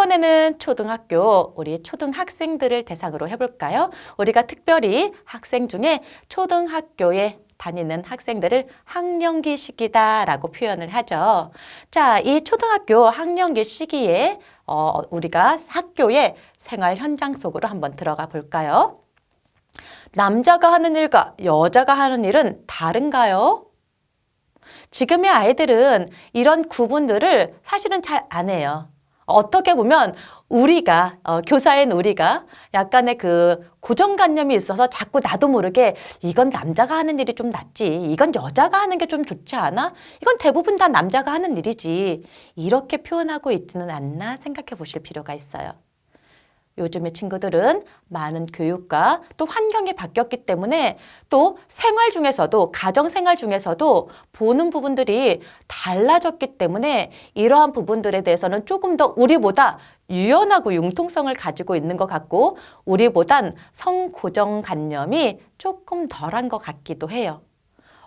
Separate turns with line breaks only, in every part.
이번에는 초등학교 우리 초등학생들을 대상으로 해볼까요? 우리가 특별히 학생 중에 초등학교에 다니는 학생들을 학령기 시기다라고 표현을 하죠. 자, 이 초등학교 학령기 시기에 어, 우리가 학교의 생활 현장 속으로 한번 들어가 볼까요? 남자가 하는 일과 여자가 하는 일은 다른가요? 지금의 아이들은 이런 구분들을 사실은 잘 안 해요. 어떻게 보면 우리가 어, 교사인 우리가 약간의 그 고정관념이 있어서 자꾸 나도 모르게 이건 남자가 하는 일이 좀 낫지 이건 여자가 하는 게 좀 좋지 않아 이건 대부분 다 남자가 하는 일이지 이렇게 표현하고 있지는 않나 생각해 보실 필요가 있어요. 요즘의 친구들은 많은 교육과 또 환경이 바뀌었기 때문에 또 생활 중에서도 가정 생활 중에서도 보는 부분들이 달라졌기 때문에 이러한 부분들에 대해서는 조금 더 우리보다 유연하고 융통성을 가지고 있는 것 같고 우리보단 성고정관념이 조금 덜한 것 같기도 해요.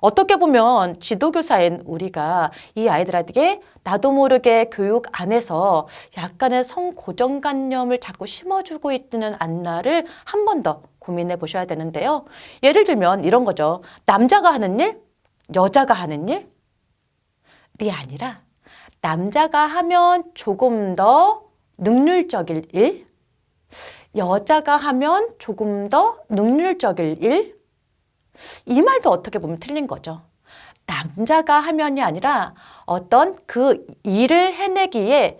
어떻게 보면 지도교사인 우리가 이 아이들에게 나도 모르게 교육 안에서 약간의 성고정관념을 자꾸 심어주고 있지는 않나를 한 번 더 고민해 보셔야 되는데요. 예를 들면 이런 거죠. 남자가 하는 일, 여자가 하는 일이 아니라 남자가 하면 조금 더 능률적일 일, 여자가 하면 조금 더 능률적일 일, 이 말도 어떻게 보면 틀린 거죠. 남자가 하면이 아니라 어떤 그 일을 해내기에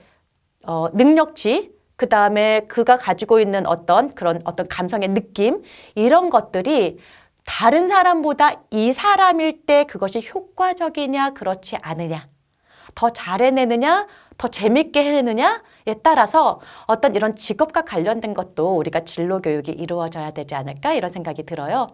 어, 능력치, 그 다음에 그가 가지고 있는 어떤 그런 어떤 감성의 느낌, 이런 것들이 다른 사람보다 이 사람일 때 그것이 효과적이냐, 그렇지 않으냐, 더 잘해내느냐, 더 재밌게 해내느냐에 따라서 어떤 이런 직업과 관련된 것도 우리가 진로 교육이 이루어져야 되지 않을까 이런 생각이 들어요.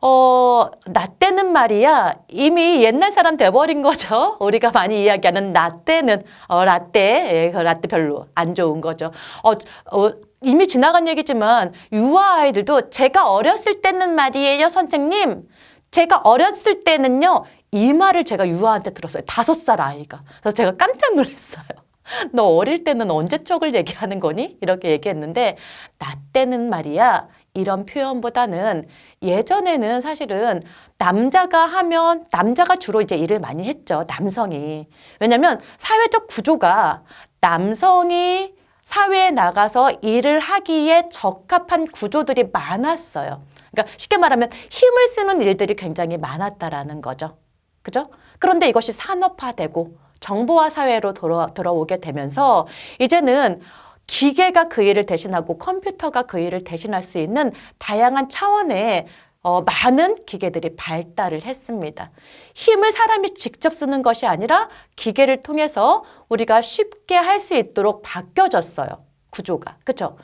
어, 나 때는 말이야 이미 옛날 사람 돼버린 거죠. 우리가 많이 이야기하는 나 때는 어, 라떼, 예, 그 라떼 별로 안 좋은 거죠. 어, 어, 이미 지나간 얘기지만 유아 아이들도 제가 어렸을 때는 말이에요, 선생님. 제가 어렸을 때는요 이 말을 제가 유아한테 들었어요. 다섯 살 아이가. 그래서 제가 깜짝 놀랐어요. 너 어릴 때는 언제 쪽을 얘기하는 거니? 이렇게 얘기했는데 나 때는 말이야 이런 표현보다는 예전에는 사실은 남자가 하면 남자가 주로 이제 일을 많이 했죠. 남성이. 왜냐면 사회적 구조가 남성이 사회에 나가서 일을 하기에 적합한 구조들이 많았어요. 그러니까 쉽게 말하면 힘을 쓰는 일들이 굉장히 많았다라는 거죠. 그죠? 그런데 이것이 산업화되고 정보화 사회로 들어, 들어오게 되면서 이제는 기계가 그 일을 대신하고 컴퓨터가 그 일을 대신할 수 있는 다양한 차원의 어, 많은 기계들이 발달을 했습니다. 힘을 사람이 직접 쓰는 것이 아니라 기계를 통해서 우리가 쉽게 할 수 있도록 바뀌어졌어요. 구조가. 그쵸?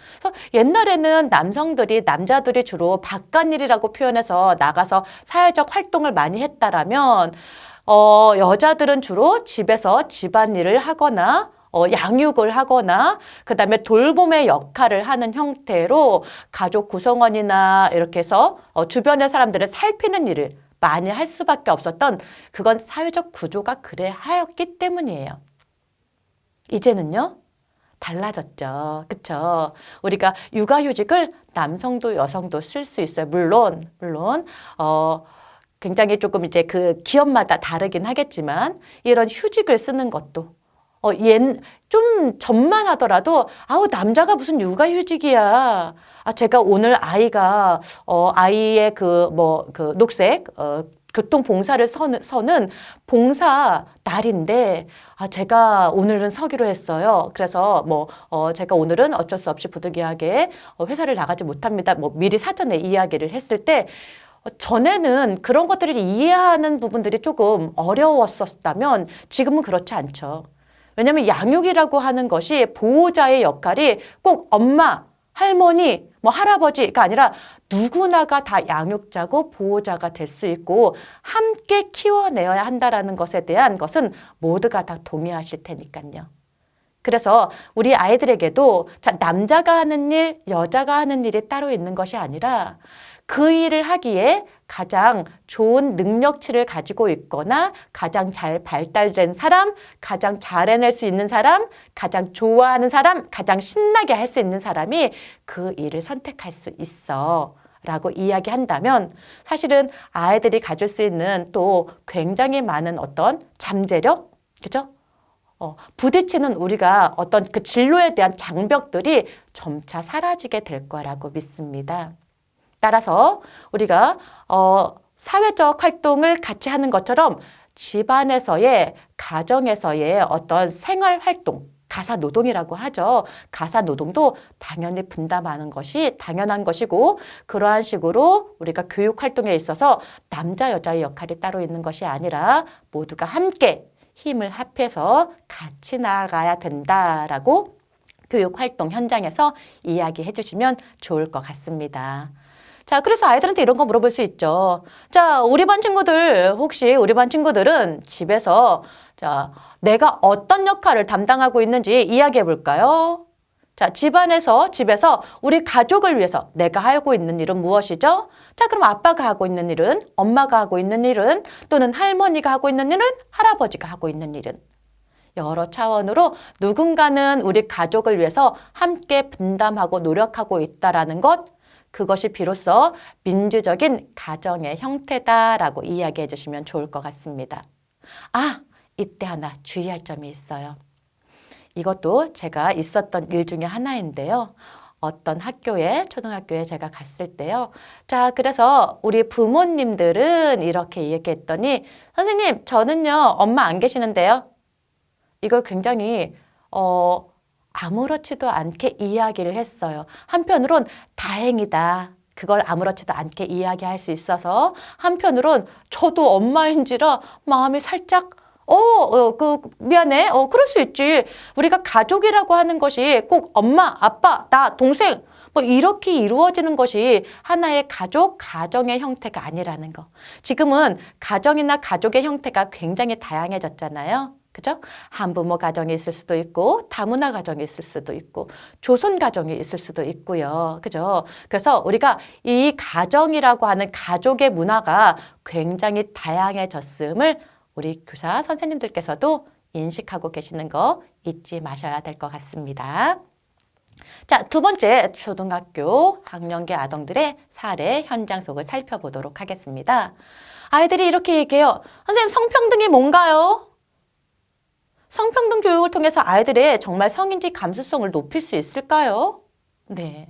옛날에는 남성들이, 남자들이 주로 바깥일이라고 표현해서 나가서 사회적 활동을 많이 했다라면, 어, 여자들은 주로 집에서 집안일을 하거나 어, 양육을 하거나 그다음에 돌봄의 역할을 하는 형태로 가족 구성원이나 이렇게 해서 어, 주변의 사람들을 살피는 일을 많이 할 수밖에 없었던 그건 사회적 구조가 그래 하였기 때문이에요. 이제는요. 달라졌죠. 그쵸? 우리가 육아휴직을 남성도 여성도 쓸 수 있어요. 물론, 물론, 어, 굉장히 조금 이제 그 기업마다 다르긴 하겠지만 이런 휴직을 쓰는 것도 어, 옛, 좀 전만 하더라도, 아우, 남자가 무슨 육아휴직이야. 아, 제가 오늘 아이가, 어, 아이의 그, 뭐, 그, 녹색, 어, 교통 봉사를 서는, 서는 봉사 날인데, 아, 제가 오늘은 서기로 했어요. 그래서 뭐, 어, 제가 오늘은 어쩔 수 없이 부득이하게 어, 회사를 나가지 못합니다. 뭐, 미리 사전에 이야기를 했을 때, 어, 전에는 그런 것들을 이해하는 부분들이 조금 어려웠었다면 지금은 그렇지 않죠. 왜냐하면 양육이라고 하는 것이 보호자의 역할이 꼭 엄마, 할머니, 뭐 할아버지가 아니라 누구나가 다 양육자고 보호자가 될 수 있고 함께 키워내어야 한다라는 것에 대한 것은 모두가 다 동의하실 테니까요. 그래서 우리 아이들에게도 자, 남자가 하는 일, 여자가 하는 일이 따로 있는 것이 아니라 그 일을 하기에 가장 좋은 능력치를 가지고 있거나 가장 잘 발달된 사람, 가장 잘 해낼 수 있는 사람, 가장 좋아하는 사람, 가장 신나게 할 수 있는 사람이 그 일을 선택할 수 있어. 라고 이야기한다면 사실은 아이들이 가질 수 있는 또 굉장히 많은 어떤 잠재력, 그죠? 어, 부딪히는 우리가 어떤 그 진로에 대한 장벽들이 점차 사라지게 될 거라고 믿습니다. 따라서 우리가 어, 사회적 활동을 같이 하는 것처럼 집안에서의 가정에서의 어떤 생활 활동 가사 노동이라고 하죠. 가사 노동도 당연히 분담하는 것이 당연한 것이고 그러한 식으로 우리가 교육 활동에 있어서 남자 여자의 역할이 따로 있는 것이 아니라 모두가 함께 힘을 합해서 같이 나아가야 된다라고 교육 활동 현장에서 이야기해 주시면 좋을 것 같습니다. 자, 그래서 아이들한테 이런 거 물어볼 수 있죠. 자, 우리 반 친구들, 혹시 우리 반 친구들은 집에서, 자, 내가 어떤 역할을 담당하고 있는지 이야기해 볼까요? 자, 집안에서, 집에서 우리 가족을 위해서 내가 하고 있는 일은 무엇이죠? 자, 그럼 아빠가 하고 있는 일은, 엄마가 하고 있는 일은, 또는 할머니가 하고 있는 일은, 할아버지가 하고 있는 일은. 여러 차원으로 누군가는 우리 가족을 위해서 함께 분담하고 노력하고 있다라는 것, 그것이 비로소 민주적인 가정의 형태다라고 이야기해 주시면 좋을 것 같습니다. 아, 이때 하나 주의할 점이 있어요. 이것도 제가 있었던 일 중에 하나인데요. 어떤 학교에, 초등학교에 제가 갔을 때요. 자, 그래서 우리 부모님들은 이렇게 얘기했더니, 선생님, 저는요, 엄마 안 계시는데요. 이걸 굉장히, 어, 아무렇지도 않게 이야기를 했어요. 한편으론 다행이다. 그걸 아무렇지도 않게 이야기할 수 있어서 한편으론 저도 엄마인지라 마음이 살짝 어, 어, 그, 미안해. 어, 그럴 수 있지. 우리가 가족이라고 하는 것이 꼭 엄마, 아빠, 나, 동생, 뭐 이렇게 이루어지는 것이 하나의 가족, 가정의 형태가 아니라는 거. 지금은 가정이나 가족의 형태가 굉장히 다양해졌잖아요. 그죠? 한부모 가정이 있을 수도 있고, 다문화 가정이 있을 수도 있고, 조선 가정이 있을 수도 있고요. 그죠? 그래서 우리가 이 가정이라고 하는 가족의 문화가 굉장히 다양해졌음을 우리 교사 선생님들께서도 인식하고 계시는 거 잊지 마셔야 될 것 같습니다. 자, 두 번째 초등학교 학년기 아동들의 사례 현장 속을 살펴보도록 하겠습니다. 아이들이 이렇게 얘기해요. 선생님, 성평등이 뭔가요? 성평등 교육을 통해서 아이들의 정말 성인지 감수성을 높일 수 있을까요? 네.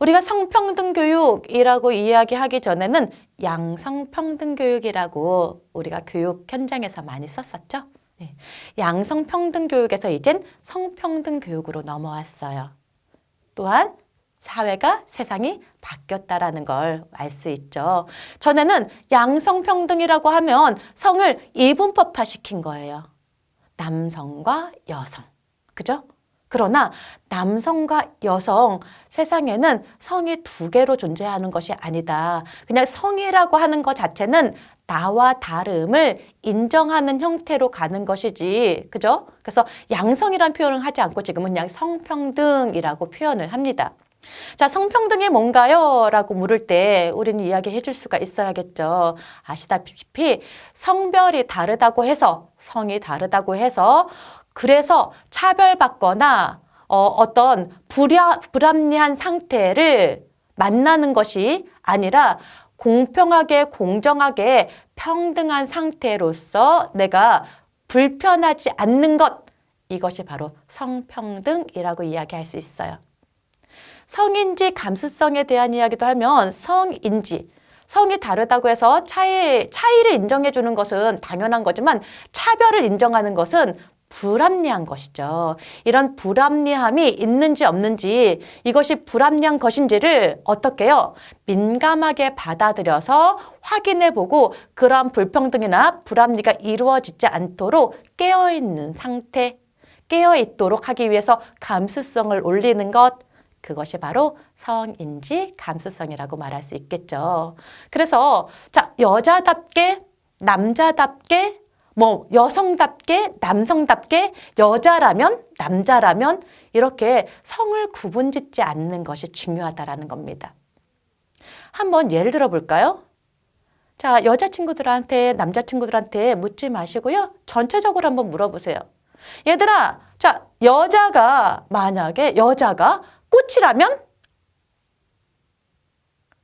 우리가 성평등 교육이라고 이야기하기 전에는 양성평등 교육이라고 우리가 교육 현장에서 많이 썼었죠. 네. 양성평등 교육에서 이젠 성평등 교육으로 넘어왔어요. 또한 사회가 세상이 바뀌었다라는 걸 알 수 있죠. 전에는 양성평등이라고 하면 성을 이분법화 시킨 거예요. 남성과 여성. 그죠? 그러나 남성과 여성 세상에는 성이 두 개로 존재하는 것이 아니다. 그냥 성이라고 하는 것 자체는 나와 다름을 인정하는 형태로 가는 것이지. 그죠? 그래서 양성이란 표현을 하지 않고 지금은 그냥 성평등이라고 표현을 합니다. 자, 성평등이 뭔가요? 라고 물을 때 우리는 이야기해 줄 수가 있어야겠죠. 아시다시피 성별이 다르다고 해서 성이 다르다고 해서 그래서 차별받거나 어, 어떤 불야, 불합리한 상태를 만나는 것이 아니라 공평하게 공정하게 평등한 상태로서 내가 불편하지 않는 것 이것이 바로 성평등이라고 이야기할 수 있어요. 성인지 감수성에 대한 이야기도 하면 성인지 성이 다르다고 해서 차이, 차이를 인정해 주는 것은 당연한 거지만 차별을 인정하는 것은 불합리한 것이죠. 이런 불합리함이 있는지 없는지 이것이 불합리한 것인지를 어떻게 요 민감하게 받아들여서 확인해 보고 그러한 불평등이나 불합리가 이루어지지 않도록 깨어있는 상태, 깨어 있도록 하기 위해서 감수성을 올리는 것, 그것이 바로 성인지 감수성이라고 말할 수 있겠죠. 그래서 자, 여자답게 남자답게 뭐 여성답게 남성답게 여자라면 남자라면 이렇게 성을 구분짓지 않는 것이 중요하다라는 겁니다. 한번 예를 들어 볼까요? 자, 여자친구들한테, 남자친구들한테 묻지 마시고요. 전체적으로 한번 물어보세요. 얘들아, 자, 여자가, 만약에 여자가 꽃이라면?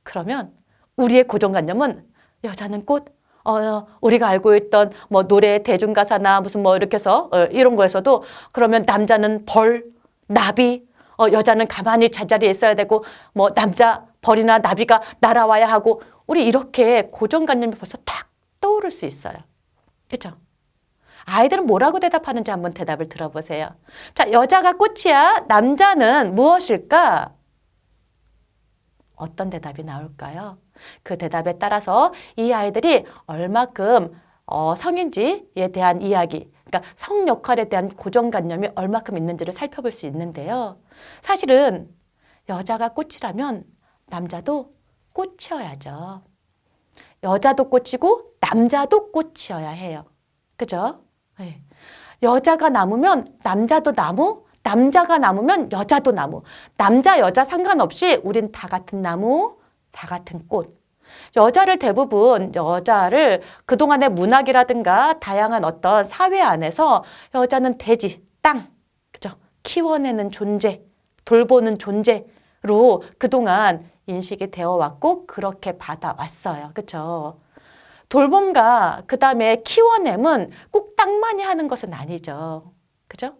그러면 우리의 고정관념은 여자는 꽃, 어, 우리가 알고 있던 뭐 노래 대중가사나 무슨 뭐 이렇게 해서 어, 이런 거에서도 그러면 남자는 벌, 나비, 어, 여자는 가만히 자자리에 있어야 되고 뭐 남자 벌이나 나비가 날아와야 하고 우리 이렇게 고정관념이 벌써 탁 떠오를 수 있어요. 그렇죠? 아이들은 뭐라고 대답하는지 한번 대답을 들어보세요. 자, 여자가 꽃이야. 남자는 무엇일까? 어떤 대답이 나올까요? 그 대답에 따라서 이 아이들이 얼마큼 어, 성인지에 대한 이야기, 그러니까 성 역할에 대한 고정관념이 얼마큼 있는지를 살펴볼 수 있는데요. 사실은 여자가 꽃이라면 남자도 꽃이어야죠. 여자도 꽃이고 남자도 꽃이어야 해요. 그죠? 네. 여자가 나무면 남자도 나무, 남자가 나무면 여자도 나무. 남자, 여자 상관없이 우린 다 같은 나무, 다 같은 꽃. 여자를 대부분 여자를 그동안의 문학이라든가 다양한 어떤 사회 안에서 여자는 대지, 땅, 그죠? 키워내는 존재, 돌보는 존재로 그동안 인식이 되어 왔고 그렇게 받아왔어요. 그죠? 돌봄과 그 다음에 키워냄은 꼭 땅만이 하는 것은 아니죠. 그죠?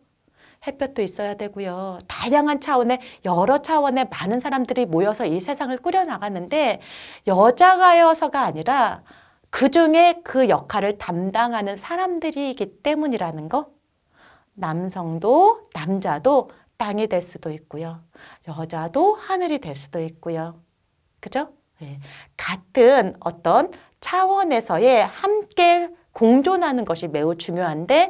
햇볕도 있어야 되고요. 다양한 차원의 여러 차원의 많은 사람들이 모여서 이 세상을 꾸려나가는데 여자가여서가 아니라 그 중에 그 역할을 담당하는 사람들이기 때문이라는 거. 남성도 남자도 땅이 될 수도 있고요. 여자도 하늘이 될 수도 있고요. 그죠? 네. 같은 어떤 차원에서의 함께 공존하는 것이 매우 중요한데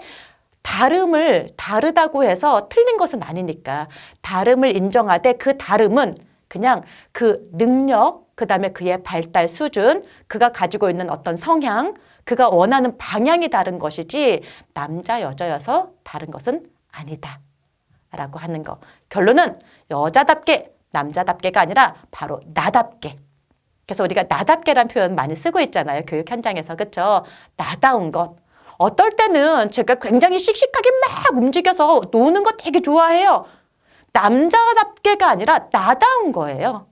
다름을 다르다고 해서 틀린 것은 아니니까 다름을 인정하되 그 다름은 그냥 그 능력, 그 다음에 그의 발달 수준, 그가 가지고 있는 어떤 성향, 그가 원하는 방향이 다른 것이지 남자, 여자여서 다른 것은 아니다. 라고 하는 거. 결론은 여자답게, 남자답게가 아니라 바로 나답게. 그래서 우리가 나답게란 표현 많이 쓰고 있잖아요. 교육 현장에서. 그쵸? 나다운 것. 어떨 때는 제가 굉장히 씩씩하게 막 움직여서 노는 거 되게 좋아해요. 남자답게가 아니라 나다운 거예요.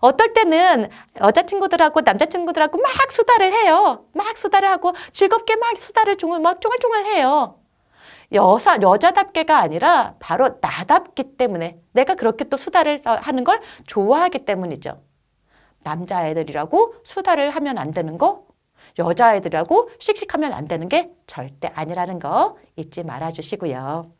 어떨 때는 여자친구들하고 남자친구들하고 막 수다를 해요. 막 수다를 하고 즐겁게 막 수다를 종을 막 쫑알쫑알 해요. 여사, 여자답게가 아니라 바로 나답기 때문에 내가 그렇게 또 수다를 하는 걸 좋아하기 때문이죠. 남자애들이라고 수다를 하면 안 되는 거, 여자애들하고 씩씩하면 안 되는 게 절대 아니라는 거 잊지 말아 주시고요.